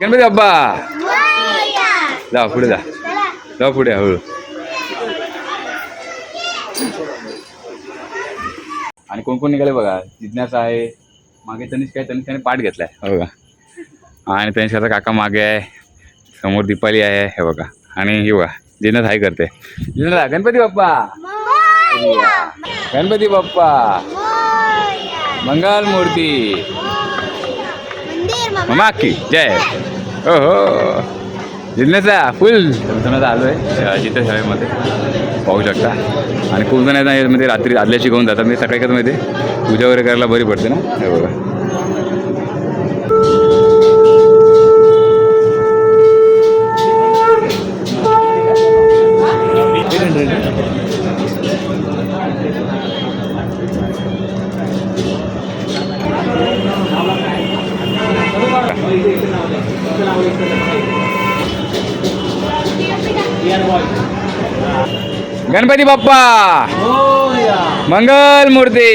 गणपती बाप्पा. जा पुढे जा. जा पुढे हळू. आणि कोण कोण निघाले बघा? जिज्ञासा आहे. मागे तनिष्क आहे तनिष्काने पाठ घेतलाय. हे बघा आणि तनिष्काचा काका मागे आहे. समोर दीपाली आहे हे बघा. आणि हे बघा जिन्नस हाय करते. जिन्नस गणपती बाप्पा. गणपती बाप्पा. मंगल मूर्ती ममा की जय. हो हो जिल्ह्याचा फुल समजा आलो आहे चित्रशाळेमध्ये पाहू शकता. आणि खूप जण यामध्ये रात्री आदल्या शिकवून जातात. म्हणजे सकाळी कसं माहिती पूजा वगैरे करायला बरी पडते ना? हे बघा. गणपती बाप्पा मंगल मूर्ती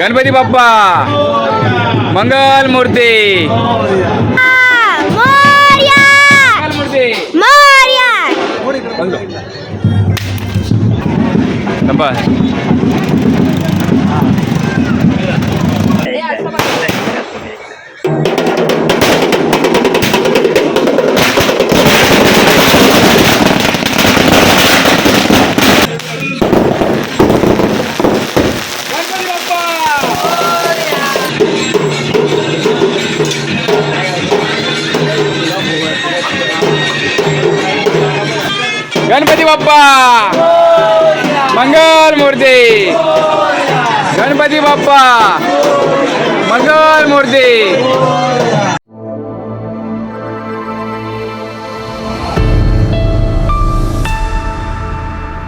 गणपती बाप्पा मंगल मूर्ती मंगल मूर्ती बाप्पा मंगल मूर्ती गणपती बाप्पा मंगल मूर्ती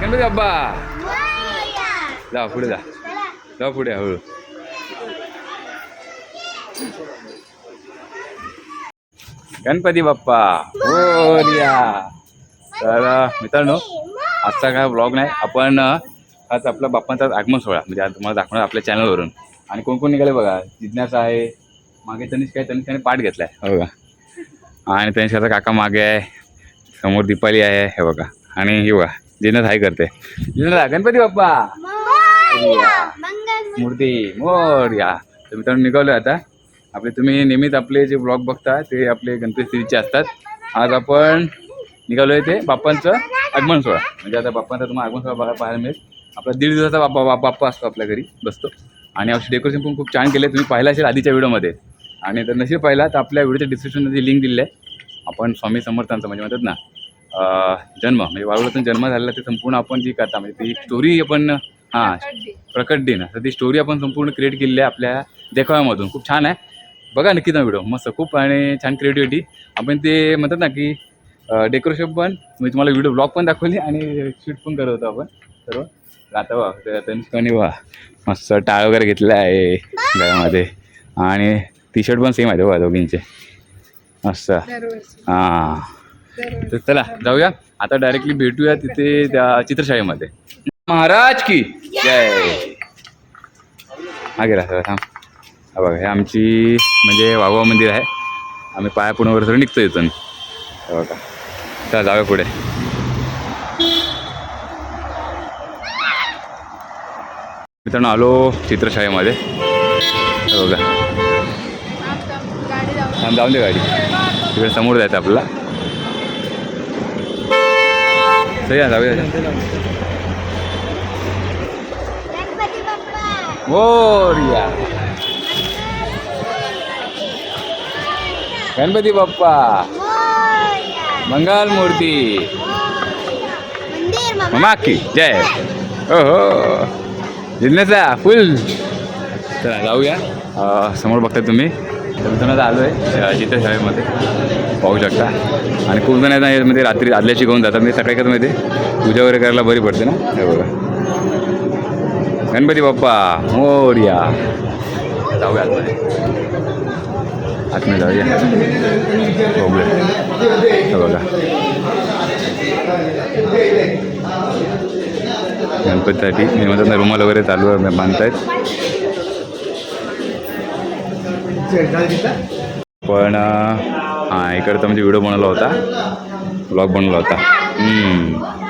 गणपती बाप्पा जा पुढे जा जा पुढे हळू गणपती बाप्पा मोरया तर मित्रांनो आजचा काय ब्लॉग नाही. आपण आज आपला बाप्पांचा आगमन सोहळा म्हणजे आज तुम्हाला दाखवणार आपल्या चॅनलवरून आणि कोण कोण निघाले बघा जिज्ञासा आहे मागे तनिष्क आहे तनिष्काने पाठ घेतलाय हे बघा. आणि तनिष्काचा काका मागे आहे समोर दीपाली आहे हे बघा. आणि हे बघा जिन्नस हाय करते. जिन्नस गणपती बाप्पा. मूर्ती मोरया. तर मित्रांनो निघालो आता. आपले तुम्ही नेहमीच आपले जे ब्लॉग बघता ते आपले गणपती स्त्रीचे असतात. आज आपण निघालो आहे ते बाप्पांचं. आगमन सोहळा. म्हणजे आता बाप्पांचा तुम्हाला आगमन सोहळा बघा पाहायला मिळेल. आपला दीड दिवसाचा बाप्पा बा- बाप्पा असतो आपल्या घरी बसतो. आणि अशी डेकोरेशन पण खूप छान केलं तुम्ही पाहिला असेल आधीच्या व्हिडिओमध्ये. आणि तर नशीब पाहिला तर आपल्या व्हिडिओच्या डिस्क्रिप्शनमध्ये लिंक दिली आहे. आपण स्वामी समर्थांचं म्हणजे म्हणतात ना जन्म म्हणजे वाळवल्यातून जन्म झालेला ते संपूर्ण आपण जी करता म्हणजे ती स्टोरी आपण हां प्रकट दिन. तर ती स्टोरी आपण संपूर्ण क्रिएट केलेली आहे आपल्या देखाव्यामधून. खूप छान आहे. बघा नक्की ना व्हिडिओ. मस्त खूप आणि छान क्रिएटिव्हिटी आपण ते म्हणतात ना की डेकोरेशन पण. मी तुम्हाला व्हिडिओ ब्लॉग पण दाखवली आणि शूट पण करत होतो आपण. सर्व आता वा तनिष्काने वा मस्त टाळ वगैरे घेतला आहे गळ्यामध्ये. आणि टी शर्ट पण सेम आहे वा दोघींचे. मस्त. हां. तर चला जाऊया. आता डायरेक्टली भेटूया तिथे त्या चित्रशाळेमध्ये. महाराज की. जय. हा गेला सर थांब. हा बघा हे आमची म्हणजे वाघवा मंदिर आहे. आम्ही पाया सगळं निघतो इथून. बघा. चला जाऊया पुढे. मित्रांनो आलो चित्रशाळेमध्ये. बघा. जाऊन दे गाडी. तिकडे समोर जायचं आपल्याला. चला जाऊया. हो, मोरया गणपती बाप्पा. मंगल मूर्ती ममा की जय। हो हो जिल्ह्याचा फुल। चला जाऊया. समोर बघता तुम्ही. तर आलो आहे. चित्रशाळेमध्ये पाहू शकता. आणि खूप जण आहेत म्हणजे रात्री आदल्या शिकवून जातात. म्हणजे सकाळी कसं माहिती पूजा वगैरे करायला बरी पडते ना? हे बघा. गणपती बाप्पा मोर्या. जाऊया आतमध्ये आतमध्ये जाऊया. बघूया. हे बघा? गणपतीसाठी म्हणतात ना रुमाल वगैरे चालू आहे बांधतायत. पण हां इकडं तर म्हणजे व्हिडिओ बनवला होता. ब्लॉग बनवला होता.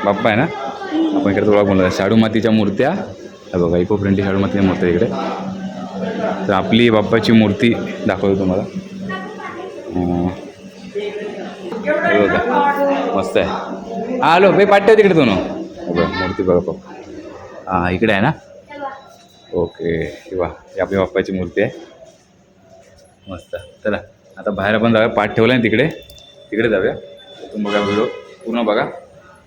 बाप्पा आहे ना? आपण इकडे ब्लॉग बनवला. शाडू मातीच्या मूर्त्या. हे बघा इको फ्रेंडली शाडू मातीच्या मूर्त्या इकडे. तर आपली बाप्पाची मूर्ती दाखवतो तुम्हाला. हे बघा. मस्त आहे. हा हॅलो बे पाठव तिकडे तो ना बघा मूर्ती बघा बाप्पा हां इकडे आहे ना? ओके हे वा ही आपली बाप्पाची मूर्ती आहे. मस्त. चला आता बाहेर आपण जाऊया. पाठ ठेवला आहे तिकडे. तिकडे जाऊया. तुम्ही बघा व्हिडिओ पूर्ण बघा.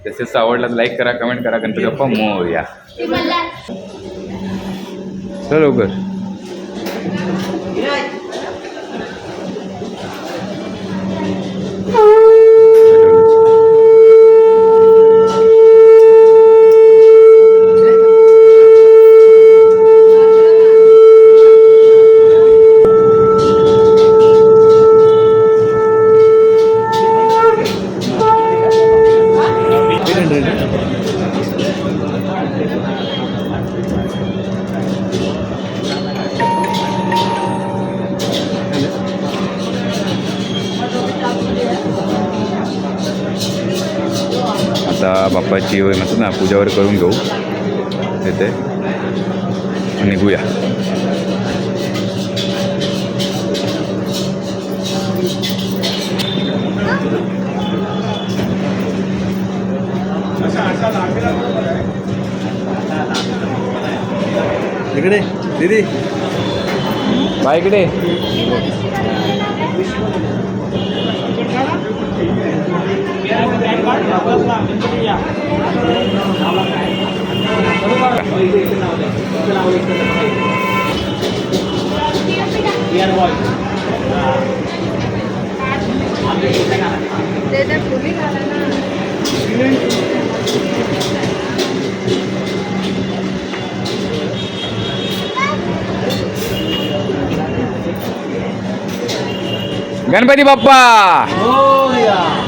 तसेच आवडला तर लाईक करा कमेंट करा गणपती बाप्पा मोरया. चल लवकर. बाप्पाची वगैरे म्हणतात ना पूजा वगैरे करून घेऊ. तिथे आणि निघूया इकडे दीदी. बाय इकडे. गणपती बाप्पा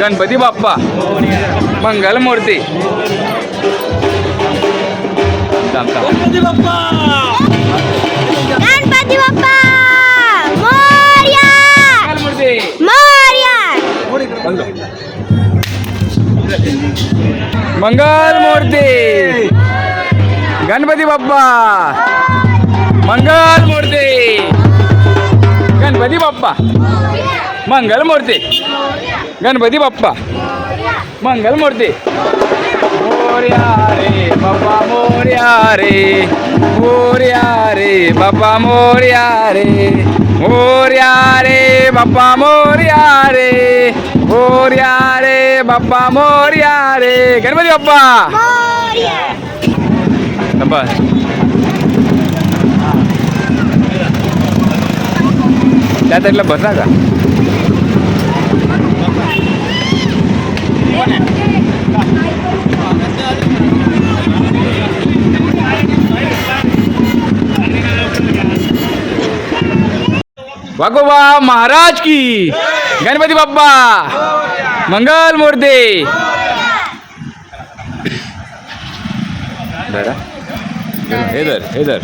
गणपती बाप्पा मंगल मूर्ती. गणपती बाप्पा! गणपती बाप्पा! मोरया मंगल मूर्ती. मोरया मंगल मूर्ती. गणपती बाप्पा. मंगल मूर्ती. गणपती बाप्पा. मंगल मूर्ती. गणपती बाप्पा. मंगल मूर्ती. मोर्या रे बाप्पा मोर्या रे. मोर्या रे बाप्पा मोर्या रे. मोर्या रे बाप्पा मोर्या रे. मोर्या रे बाप्पा मोर्या रे. गणपती बाप्पा. थांबा. त्या साईडला बसा का? वागोबा महाराज की. गणपती बाप्पा. मंगल मूर्ती. धरा हे धर हे धर.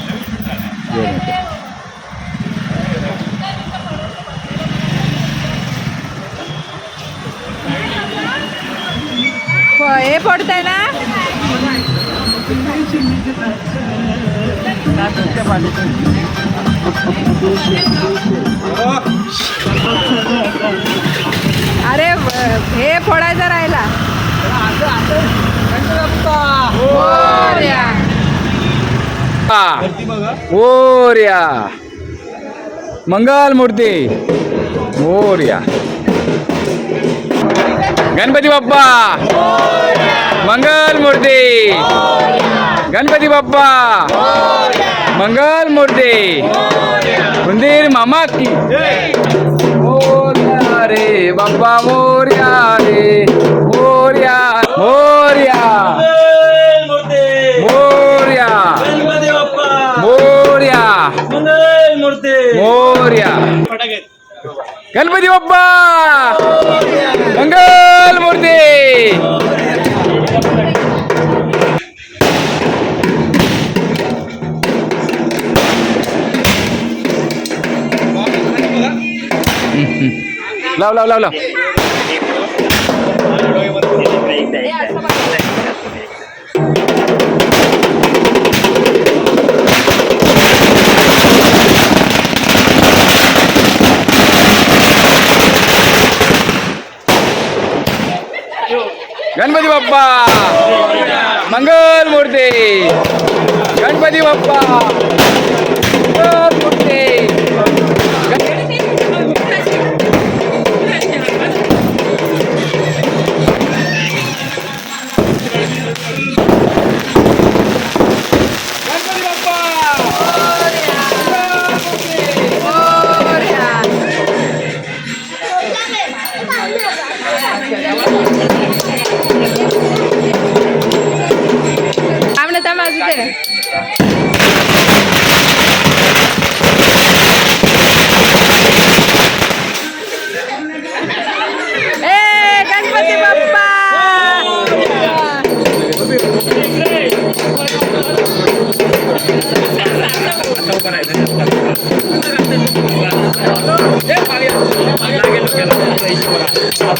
हे पडतंय ना? अरे हे फोडायचं राहिला. मोरया. मोर्या मंगल मूर्ती. मोर्या गणपती बाप्पा. मंगल मूर्ती. गणपती बाप्पा. मंगल मूर्ती. मंदिर मामा की. मोर्या रे बाप्पा मोर्या रे मोर्या मोर्या. मोर्या. मोर्या. मोर्या. गणपती बाप्पा. मंगल मूर्ती. लाव लाव लाव लाव. गणपती बाप्पा. मंगल मूर्ती. गणपती बाप्पा.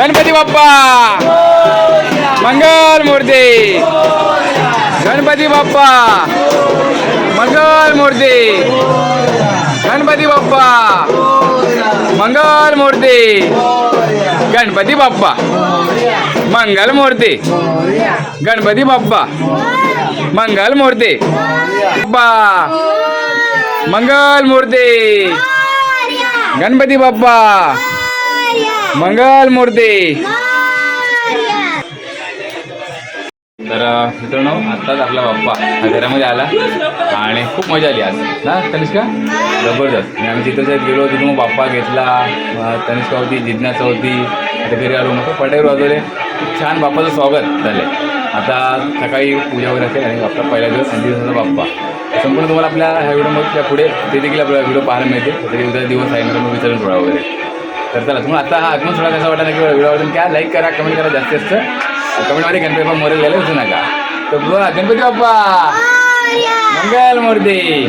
गणपती बाप्पा! मंगल मूर्ती! गणपती बाप्पा! मंगल मूर्ती! गणपती बाप्पा! मंगल मूर्ती! गणपती बाप्पा! मंगल मूर्ती! गणपती बाप्पा! मंगल मूर्ती! बाप्पा! मंगल मूर्ती! गणपती बाप्पा! मंगल मूर्ती. तर मित्रांनो आत्ताच आपला बाप्पा घरामध्ये आला आणि खूप मजा आली आज. ना तनिष्का? जबरदस्त. आणि आम्ही जिथं साहेब गेलो तिथून मग बाप्पा घेतला. तनिष्का होती जिज्ञासा होती. आता घरी आलो मग पटेल वाजवले. खूप छान बाप्पाचं स्वागत झालं आता सकाळी पूजा वगैरे असेल आणि बाप्पा पहिला दिवस आणि दिवसाचा बाप्पा. संपूर्ण तुम्हाला आपल्या ह्या व्हिडिओमध्ये पुढे ते देखील आपल्याला व्हिडिओ पाहायला मिळते तरी उद्या दिवस आहे मग विचारून थोडा वगैरे. तर चला तुम्हाला आता हा आगमन सोहळा कसा वाटला की व्हिडिओ आवडून क्या लाईक करा कमेंट करा जास्तीत जास्त. कमेंटमध्ये गणपती बाप्पा मोरेल घ्यायला विसरू नका. तर गणपती बाप्पा! मंगल मूर्ती!